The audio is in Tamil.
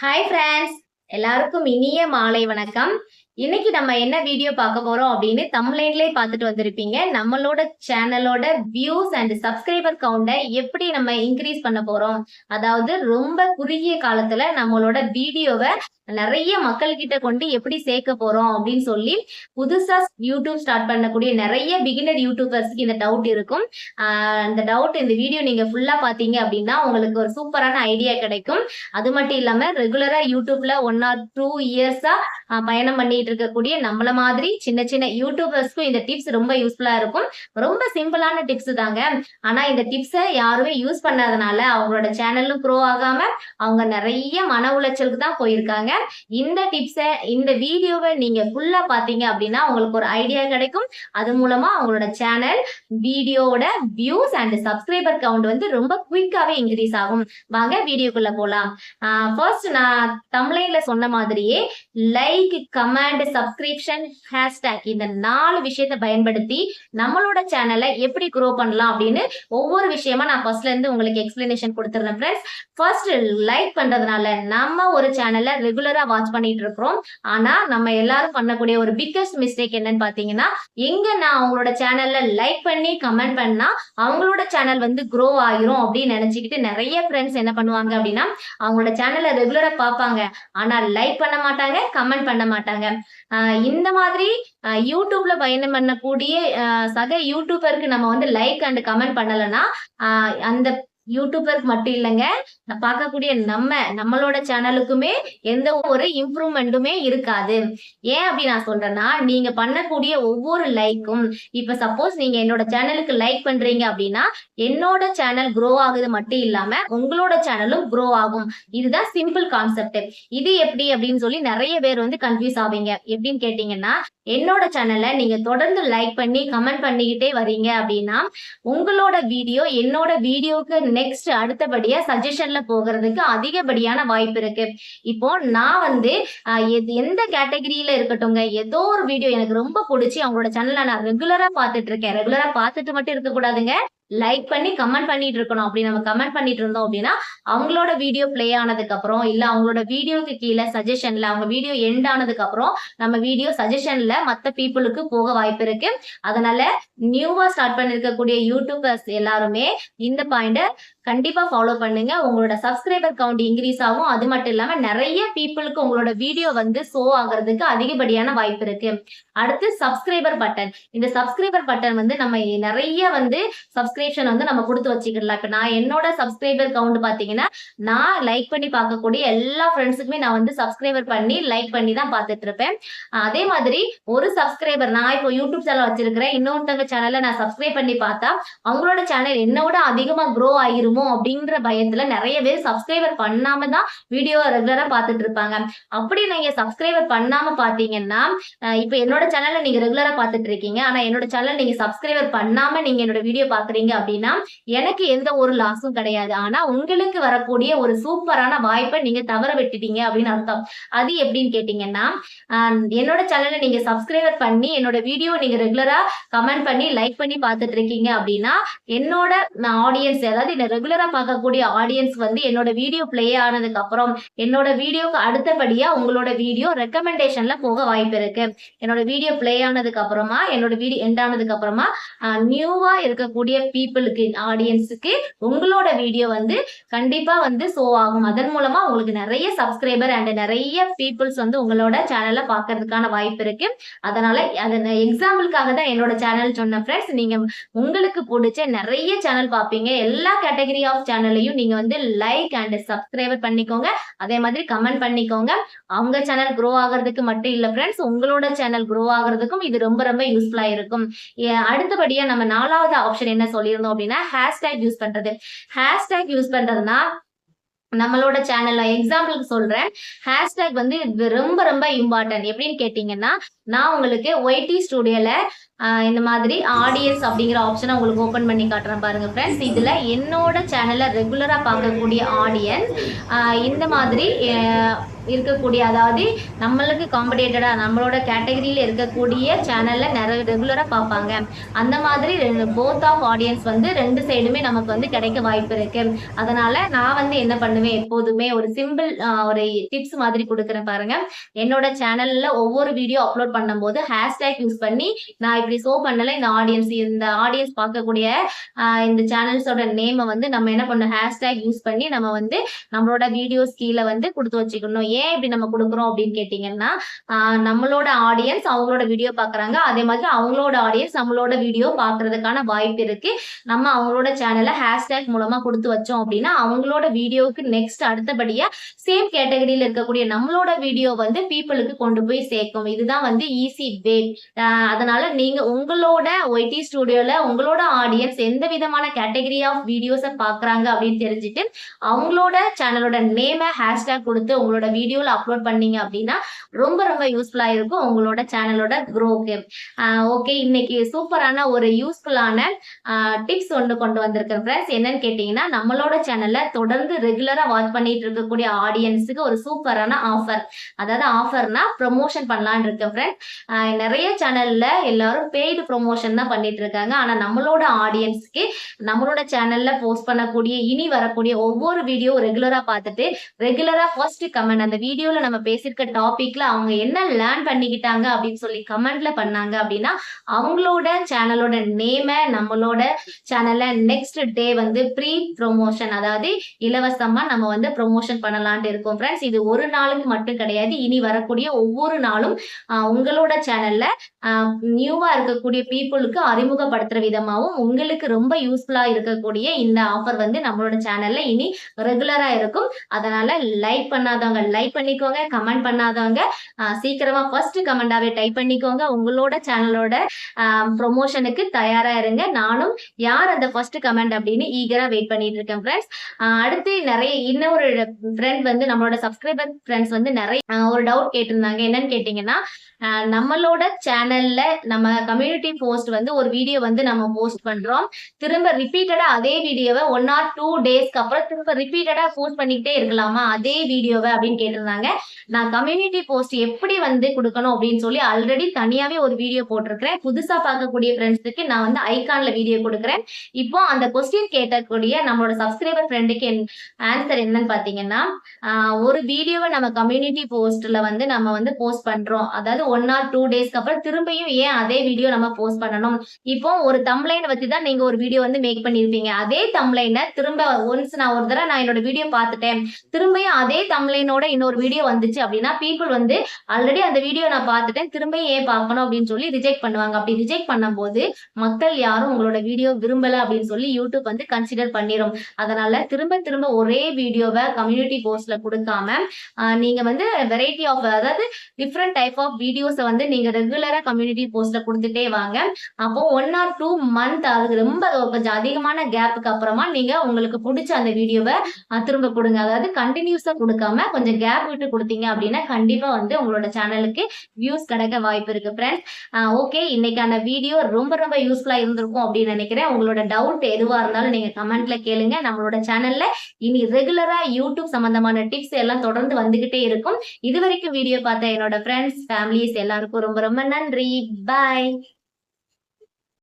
ஹாய் ஃப்ரெண்ட்ஸ் எல்லாருக்கும் இனிய மாலை வணக்கம். இன்னைக்கு நம்ம என்ன வீடியோ பார்க்க போறோம் அப்படின்னு தமிழ்லேயே பார்த்துட்டு வந்திருப்பீங்க. நம்மளோட சேனலோட வியூஸ் அண்ட் சப்ஸ்கிரைபர் கவுண்டை எப்படி நம்ம இன்க்ரீஸ் பண்ண போறோம்? அதாவது ரொம்ப குறுகிய காலத்துல நம்மளோட வீடியோவை நிறைய மக்கள் கிட்ட கொண்டு எப்படி சேர்க்க போறோம் அப்படின்னு சொல்லி புதுசா யூடியூப் ஸ்டார்ட் பண்ணக்கூடிய நிறைய பிகினர் யூடியூபர்ஸ்க்கு இந்த டவுட் இருக்கும். அந்த இந்த டவுட் இந்த வீடியோ நீங்க ஃபுல்லா பாத்தீங்க அப்படின்னா உங்களுக்கு ஒரு சூப்பரான ஐடியா கிடைக்கும். அது மட்டும் இல்லாம ரெகுலரா யூடியூப்ல ஒன் ஆர் டூ இயர்ஸா பயணம் பண்ணிட்டு இருக்கக்கூடிய நம்மள மாதிரி சின்ன சின்ன யூடியூபர்ஸ்க்கும் இந்த டிப்ஸ் ரொம்ப யூஸ்ஃபுல்லா இருக்கும். ரொம்ப சிம்பிளான டிப்ஸ் தாங்க. ஆனா இந்த டிப்ஸை யாருமே யூஸ் பண்ணாதனால அவங்களோட சேனலும் க்ரோ ஆகாம அவங்க நிறைய மன உளைச்சலுக்கு தான் போயிருக்காங்க. இந்த டிப்ஸை இந்த வீடியோவை நீங்க ஃபுல்லா பாத்தீங்க அப்படின்னா உங்களுக்கு ஒரு ஐடியா கிடைக்கும். அது மூலமா அவங்களோட சேனல் வீடியோவோட வியூஸ் அண்ட் சப்ஸ்கிரைபர் கவுண்ட் வந்து ரொம்ப குயிக்காவே இன்க்ரீஸ் ஆகும். வாங்க வீடியோக்குள்ள போலாம். ஃபர்ஸ்ட் நான் தமிழ்ல சொன்ன மாதிரியே லைக் கமெண்ட் சப்ஸ்கிரிப்ஷன் ஹேஷ்டேக் இந்த நாலு விஷயத்தை பயன்படுத்தி நம்மளோட சேனலை எப்படி க்ரோ பண்ணலாம் அப்படின்னு ஒவ்வொரு விஷயமா நான் ஃபர்ஸ்ட்ல இருந்து உங்களுக்கு எக்ஸ்பிளனேஷன் கொடுத்துறேன் ஃப்ரெண்ட்ஸ் ஃபர்ஸ்ட் லைக் பண்றதுனால நம்ம ஒரு சேனலை ரெகுலரா வாட்ச் பண்ணிட்டு இருக்கிறோம். ஆனா நம்ம எல்லாரும் பண்ணக்கூடிய ஒரு பிக்கஸ்ட் மிஸ்டேக் என்னன்னு பாத்தீங்கன்னா எங்க நான் அவங்களோட சேனல்ல லைக் பண்ணி கமெண்ட் பண்ணா அவங்களோட சேனல் வந்து க்ரோ ஆகிரும் அப்படின்னு நினைச்சுக்கிட்டு நிறைய ஃப்ரெண்ட்ஸ் என்ன பண்ணுவாங்க அப்படின்னா அவங்களோட சேனலை ரெகுலரா பார்ப்பாங்க. ஆனா லைக் பண்ண மாட்டாங்க கமெண்ட் பண்ண மாட்டாங்க. இந்த மாதிரி ஆஹ் யூடியூப்ல பயணம் பண்ணக்கூடிய ஆஹ் சக யூடியூபருக்கு நம்ம வந்து லைக் அண்ட் கமெண்ட் பண்ணலைன்னா ஆஹ் அந்த யூடியூபருக்கு மட்டும் இல்லைங்க. பார்க்கக்கூடிய நம்ம நம்மளோட சேனலுக்குமே எந்த ஒரு இம்ப்ரூவ்மெண்ட்டுமே இருக்காது. ஏன் அப்படி நான் சொல்றேன்னா நீங்க பண்ணக்கூடிய ஒவ்வொரு லைக்கும் இப்ப சப்போஸ் நீங்க என்னோட சேனலுக்கு லைக் பண்றீங்க அப்படின்னா என்னோட சேனல் க்ரோ ஆகுது மட்டும் இல்லாம உங்களோட சேனலும் க்ரோ ஆகும். இதுதான் சிம்பிள் கான்செப்ட் இது எப்படி அப்படின்னு சொல்லி நிறைய பேர் வந்து கன்ஃபியூஸ் ஆவீங்க. எப்படின்னு கேட்டீங்கன்னா என்னோட சேனலை நீங்க தொடர்ந்து லைக் பண்ணி கமெண்ட் பண்ணிக்கிட்டே வரீங்க அப்படின்னா உங்களோட வீடியோ என்னோட வீடியோக்கு நெக்ஸ்ட் அடுத்தபடியா சஜஷன்ல போகிறதுக்கு அதிகப்படியான வாய்ப்பு இருக்கு. இப்போ நான் வந்து எந்த கேட்டகரியில இருக்கட்டும்ங்க ஏதோ ஒரு வீடியோ எனக்கு ரொம்ப பிடிச்சி அவங்களோட சேனல்ல நான் ரெகுலரா பார்த்துட்டு இருக்கேன். ரெகுலரா பார்த்துட்டு மட்டும் இருக்க கூடாதுங்க லைக் பண்ணி கமெண்ட் பண்ணிட்டு இருக்கணும் அப்படி நம்ம கமெண்ட் பண்ணிட்டு இருந்தோம் அப்படின்னா அவங்களோட வீடியோ ப்ளே ஆனதுக்கு அப்புறம் இல்ல அவங்களோட வீடியோக்கு கீழே சஜஷன்ல அவங்க வீடியோ எண்ட் ஆனதுக்கு அப்புறம் நம்ம வீடியோ சஜஷன்ல மத்த பீப்புளுக்கு போக வாய்ப்பு இருக்கு. அதனால நியூவா ஸ்டார்ட் பண்ணிருக்கக்கூடிய யூடியூபர்ஸ் எல்லாருமே இந்த பாயிண்ட கண்டிப்பாக ஃபாலோ பண்ணுங்க. உங்களோட சப்ஸ்கிரைபர் கவுண்ட் இன்க்ரீஸ் ஆகும். அது மட்டும் இல்லாமல் நிறைய பீப்புளுக்கு உங்களோட வீடியோ வந்து ஷோ ஆகுறதுக்கு அதிகப்படியான வாய்ப்பு இருக்கு. அடுத்து சப்ஸ்கிரைபர் பட்டன் இந்த சப்ஸ்கிரைபர் பட்டன் வந்து நம்ம நிறைய வந்து சப்ஸ்கிரிப்ஷன் வந்து நம்ம கொடுத்து வச்சுக்கலாம் இப்போ நான் என்னோட சப்ஸ்கிரைபர் கவுண்ட் பார்த்தீங்கன்னா நான் லைக் பண்ணி பார்க்கக்கூடிய எல்லா ஃப்ரெண்ட்ஸுக்குமே நான் வந்து சப்ஸ்கிரைபர் பண்ணி லைக் பண்ணி தான் பார்த்துட்டு இருப்பேன். அதே மாதிரி ஒரு சப்ஸ்கிரைபர் நான் இப்போ யூடியூப் சேனல் வச்சிருக்கிறேன். இன்னொருத்தவங்க சேனலை நான் சப்ஸ்கிரைப் பண்ணி பார்த்தா அவங்களோட சேனல் என்னோட அதிகமாக க்ரோ ஆயிருமோ அப்படின்ற பயத்துல நிறைய பேர் சப்ஸ்கிரைபர் பண்ணாம தான் வீடியோ ரெகுலரா பார்த்துட்டு இருப்பாங்க. அப்படி நீங்க சப்ஸ்கிரைபர் பண்ணாம பாத்தீங்கன்னா இப்ப இப்போ என்னோட சேனல்ல நீங்க ரெகுலரா பாத்துட்டு இருக்கீங்க. ஆனா என்னோட சேனல் நீங்க சப்ஸ்கிரைபர் பண்ணாம நீங்க என்னோட வீடியோ பாக்குறீங்க அப்படின்னா எனக்கு எந்த ஒரு லாஸும் கிடையாது. ஆனா உங்களுக்கு வரக்கூடிய ஒரு சூப்பரான வாய்ப்பை நீங்க தவற விட்டுட்டீங்க அப்படின்னு அர்த்தம். அது எப்படின்னு கேட்டீங்கன்னா என்னோட சேனல்ல நீங்க சப்ஸ்கிரைபர் பண்ணி என்னோட வீடியோ நீங்க ரெகுலரா கமெண்ட் பண்ணி லைக் பண்ணி பார்த்துட்டு இருக்கீங்க அப்படின்னா என்னோட ஆடியன்ஸ் அதாவது ரெகுலரா பார்க்கக்கூடிய ஆடியன்ஸ் வந்து என்னோட வீடியோ ப்ளே ஆனதுக்கு அப்புறம் என்னோட வீடியோக்கு அடுத்தபடியா உங்களோட வீடியோ ரெக்கமெண்டேஷன்ல போக வாய்ப்பு இருக்கு. என்னோட வீடியோ ப்ளே ஆனதுக்கு அப்புறமா என்னோட வீடியோ எண்ட் ஆனதுக்கு அப்புறமா நியூவா இருக்கக்கூடிய பீப்புளுக்கு ஆடியன்ஸுக்கு உங்களோட வீடியோ வந்து கண்டிப்பா வந்து ஷோ ஆகும். அதன் மூலமா உங்களுக்கு நிறைய சப்ஸ்கிரைபர் அண்ட் நிறைய பீப்புள்ஸ் வந்து உங்களோட சேனலை பார்க்கறதுக்கான வாய்ப்பு இருக்கு. அதனால அதன் எக்ஸாம்பிளுக்காக தான் என்னோட சேனல் சொன்ன ஃப்ரெண்ட்ஸ் நீங்க உங்களுக்கு பிடிச்ச நிறைய சேனல் பார்ப்பீங்க. எல்லா கேட்டகரி ஆஃப் சேனலையும் நீங்க வந்து லைக் அண்ட் சப்ஸ்கிரைபர் பண்ணிக்கோங்க. அதே மாதிரி கமெண்ட் பண்ணிக்கோங்க. அவங்க சேனல் க்ரோ ஆகிறதுக்கு மட்டும் இல்ல ஃப்ரெண்ட்ஸ் உங்களோட சேனல் க்ரோ ஆகிறதுக்கும் இது ரொம்ப ரொம்ப யூஸ்ஃபுல்லா இருக்கும். அடுத்தபடியா நம்ம நாலாவது ஆப்ஷன் என்ன சொல்லியிருந்தோம் அப்படின்னா ஹேஷ்டேக் யூஸ் பண்றது. ஹேஷ்டேக் யூஸ் பண்றதுனா நம்மளோட சேனல்ல எக்ஸாம்பிளுக்கு சொல்றேன். ஹேஷ்டேக் வந்து இது ரொம்ப ரொம்ப இம்பார்ட்டன்ட் எப்படின்னு கேட்டீங்கன்னா நான் உங்களுக்கு ஒய்டி ஸ்டுடியோல இந்த மாதிரி ஆடியன்ஸ் அப்படிங்கிற ஆப்ஷனை உங்களுக்கு ஓப்பன் பண்ணி காட்டுறேன் பாருங்க ஃப்ரெண்ட்ஸ் இதுல என்னோட சேனலை ரெகுலரா பார்க்கக்கூடிய ஆடியன்ஸ் இந்த மாதிரி இருக்கக்கூடிய அதாவது நம்மளுக்கு காம்படேட்டடாக நம்மளோட கேட்டகரியில் இருக்கக்கூடிய சேனலில் நிறைய ரெகுலராக பார்ப்பாங்க. அந்த மாதிரி போத் ஆஃப் ஆடியன்ஸ் வந்து ரெண்டு சைடுமே நமக்கு வந்து கிடைக்க வாய்ப்பு இருக்கு. அதனால நான் வந்து என்ன பண்ணுவேன்? எப்போதுமே ஒரு சிம்பிள் ஒரு டிப்ஸ் மாதிரி கொடுக்குறேன் பாருங்க. என்னோட சேனல்ல ஒவ்வொரு வீடியோ அப்லோட் பண்ணும்போது ஹேஷ்டேக் யூஸ் பண்ணி நான் இப்படி ஷோ பண்ணல இந்த ஆடியன்ஸ் இந்த ஆடியன்ஸ் பார்க்கக்கூடிய இந்த சேனல்ஸோட நேமை வந்து நம்ம என்ன பண்ணணும்? ஹேஷ்டேக் யூஸ் பண்ணி நம்ம வந்து நம்மளோட வீடியோஸ் கீழே வந்து கொடுத்து வச்சுக்கணும். ஏன் இப்படி நம்ம கொடுக்குறோம் அப்படின்னு கேட்டிங்கன்னா நம்மளோட ஆடியன்ஸ் அவங்களோட வீடியோ பார்க்குறாங்க. அதே மாதிரி அவங்களோட ஆடியன்ஸ் நம்மளோட வீடியோ பார்க்கறதுக்கான வாய்ப்பு இருக்கு. நம்ம அவங்களோட சேனலை ஹேஷ்டேக் மூலமா கொடுத்து வச்சோம் அப்படின்னா அவங்களோட வீடியோவுக்கு நெக்ஸ்ட் அடுத்தபடியா சேம் கேட்டகரியில இருக்கக்கூடிய நம்மளோட வீடியோ வந்து பீப்புளுக்கு கொண்டு போய் சேர்க்கும். இதுதான் வந்து ஈஸி வே அதனால நீங்க உங்களோட ஒய்டி ஸ்டுடியோல உங்களோட ஆடியன்ஸ் எந்த விதமான கேட்டகரி ஆஃப் வீடியோஸை பார்க்கறாங்க அப்படின்னு தெரிஞ்சுட்டு அவங்களோட சேனலோட நேமை ஹேஷ்டேக் கொடுத்து உங்களோட வீடியோ வீடியோவில் அப்லோட் பண்ணீங்க அப்படின்னா ரொம்ப ரொம்ப யூஸ்ஃபுல்லாக இருக்கும் உங்களோட சேனலோட க்ரோக்கு ஓகே இன்னைக்கு சூப்பரான ஒரு யூஸ்ஃபுல்லான டிப்ஸ் ஒன்று கொண்டு வந்திருக்கேன் ஃப்ரெண்ட்ஸ் என்னன்னு கேட்டிங்கன்னா நம்மளோட சேனல்ல தொடர்ந்து ரெகுலராக வாட்ச் பண்ணிட்டு இருக்கக்கூடிய ஆடியன்ஸுக்கு ஒரு சூப்பரான ஆஃபர் அதாவது ஆஃபர்னா ப்ரொமோஷன் பண்ணலான்னு இருக்கேன் ஃப்ரெண்ட்ஸ் நிறைய சேனல்ல எல்லாரும் பெய்டு ப்ரொமோஷன் தான் பண்ணிட்டு இருக்காங்க. ஆனா நம்மளோட ஆடியன்ஸ்க்கு நம்மளோட சேனல்ல போஸ்ட் பண்ணக்கூடிய இனி வரக்கூடிய ஒவ்வொரு வீடியோ ரெகுலராக பார்த்துட்டு ரெகுலராக ஃபர்ஸ்ட் கமெண்ட் அந்த வீடியோல நம்ம பேசியிருக்க டாபிக்ல அவங்க என்ன லேர்ன் பண்ணிக்கிட்டாங்க அப்படின்னு சொல்லி கமெண்ட்ல பண்ணாங்க அப்படின்னா அவங்களோட சேனலோட நேமை நம்மளோட சேனல்ல நெக்ஸ்ட் டே வந்து ப்ரீ ப்ரொமோஷன் அதாவது இலவசமா நம்ம வந்து ப்ரொமோஷன் பண்ணலான்ட்டு இருக்கோம் ஃப்ரெண்ட்ஸ் இது ஒரு நாளுக்கு மட்டும் கிடையாது. இனி வரக்கூடிய ஒவ்வொரு நாளும் உங்களோட சேனல்ல நியூவா இருக்கக்கூடிய பீப்புளுக்கு அறிமுகப்படுத்துற விதமாகவும் உங்களுக்கு ரொம்ப யூஸ்ஃபுல்லா இருக்கக்கூடிய இந்த ஆஃபர் வந்து நம்மளோட சேனல்ல இனி ரெகுலரா இருக்கும். அதனால லைக் பண்ணாதவங்க லைக் பண்ணிக்கோங்க கமெண்ட் பண்ணாதவங்க சீக்கிரமா ஃபர்ஸ்ட் கமெண்டாவே டைப் பண்ணிக்கோங்க. உங்களோட சேனலோட ப்ரொமோஷனுக்கு தயாரா இருங்க. நானும் யார் அந்த ஃபர்ஸ்ட் கமெண்ட் அப்படின்னு ஈகரா வெயிட் பண்ணிட்டு இருக்கேன் ஃப்ரெண்ட்ஸ் அடுத்து நிறைய இன்னொரு ஃப்ரெண்ட் வந்து நம்மளோட சப்ஸ்கிரைபர் ஃப்ரெண்ட்ஸ் வந்து நிறைய ஒரு டவுட் கேட்டிருந்தாங்க. என்னன்னு கேட்டீங்கன்னா நம்மளோட சேனல்ல நம்ம கம்யூனிட்டி போஸ்ட் வந்து ஒரு வீடியோ வந்து நம்ம போஸ்ட் பண்றோம். திரும்ப ரிப்பீட்டடா அதே வீடியோவை ஒன் ஆர் டூ டேஸ்க்கு அப்புறம் திரும்ப ரிப்பீட்டடா போஸ்ட் பண்ணிக்கிட்டே இருக்கலாமா? அதே வீடியோவை அப்படின்னு கேட்டிருந்தாங்க. நான் கம்யூனிட்டி போஸ்ட் எப்படி வந்து கொடுக்கணும் அப்படின்னு சொல்லி ஆல்ரெடி தனியாவே ஒரு வீடியோ போட்டிருக்கிறேன். புதுசா பார்க்கக்கூடிய ஃப்ரெண்ட்ஸுக்கு நான் வந்து ஐகான்ல வீடியோ கொடுக்குறேன். இப்போ அந்த கொஸ்டின் கேட்டக்கூடிய நம்மளோட சப்ஸ்கிரைபர் ஃப்ரெண்டுக்கு ஆன்சர் என்னன்னு பாத்தீங்கன்னா ஒரு வீடியோவை நம்ம கம்யூனிட்டி போஸ்ட்ல வந்து நம்ம வந்து போஸ்ட் பண்றோம். அதாவது ஒன் ஆர் டூ டேஸ்க்கு அப்புறம் திரும்பியும் ஏன் அதே வீடியோ நம்ம போஸ்ட் பண்ணணும்? இப்போ ஒரு தம்ளைனை வச்சு தான் நீங்க ஒரு வீடியோ வந்து மேக் பண்ணிருப்பீங்க அதே தம்ப்ளைனை திரும்ப ஒன்ஸ் நான் ஒரு தடவை நான் என்னோட வீடியோ பார்த்துட்டேன். திரும்பியும் அதே தம்ப்ளைனோட இன்னொரு வீடியோ வந்துச்சு அப்படின்னா பீப்புள் வந்து ஆல்ரெடி அந்த வீடியோ நான் பார்த்துட்டேன். திரும்ப ஏன் பார்க்கணும் அப்படின்னு சொல்லி ரிஜெக்ட் பண்ணுவாங்க. அப்படி ரிஜெக்ட் பண்ணும்போது மக்கள் யாரும் உங்களோட வீடியோ விரும்பல அப்படின்னு சொல்லி யூடியூப் வந்து கன்சிடர் பண்ணிரும். அதனால திரும்ப திரும்ப ஒரே வீடியோவை கம்யூனிட்டி போஸ்ட்ல கொடுக்காம நீங்க வந்து வெரைட்டி ஆஃப் அதாவது டிஃப்ரெண்ட் டைப் ஆஃப் வீடியோஸை வந்து நீங்க ரெகுலரா கம்யூனிட்டி போஸ்ட்ல கொடுத்துட்டே வாங்க. அப்போ ஒன் ஆர் டூ மந்த் அதுக்கு ரொம்ப கொஞ்சம் அதிகமான கேப்புக்கு அப்புறமா நீங்க உங்களுக்கு பிடிச்ச அந்த வீடியோவை திரும்ப கொடுங்க. அதாவது கண்டினியூஸா கொடுக்காம கொஞ்சம் கேப் விட்டு கொடுத்தீங்க அப்படின்னா கண்டிப்பா வந்து உங்களோட சேனலுக்கு வியூஸ் கிடைக்க வாய்ப்பு இருக்கு ஃப்ரெண்ட்ஸ் ஓகே இன்னைக்கான வீடியோ ரொம்ப ரொம்ப யூஸ்ஃபுல்லா இருந்திருக்கும் அப்படின்னு நினைக்கிறேன். உங்களோட டவுட் எதுவா இருந்தாலும் நீங்க கமெண்ட்ல கேளுங்க. நம்மளோட சேனல்ல இனி ரெகுலரா யூடியூப் சம்பந்தமான டிப்ஸ் எல்லாம் தொடர்ந்து வந்துகிட்டே இருக்கும். இது வரைக்கும் வீடியோ பார்த்த என்னோட ஃப்ரெண்ட்ஸ் ஃபேமிலிஸ் எல்லாருக்கும் ரொம்ப ரொம்ப நன்றி. பாய்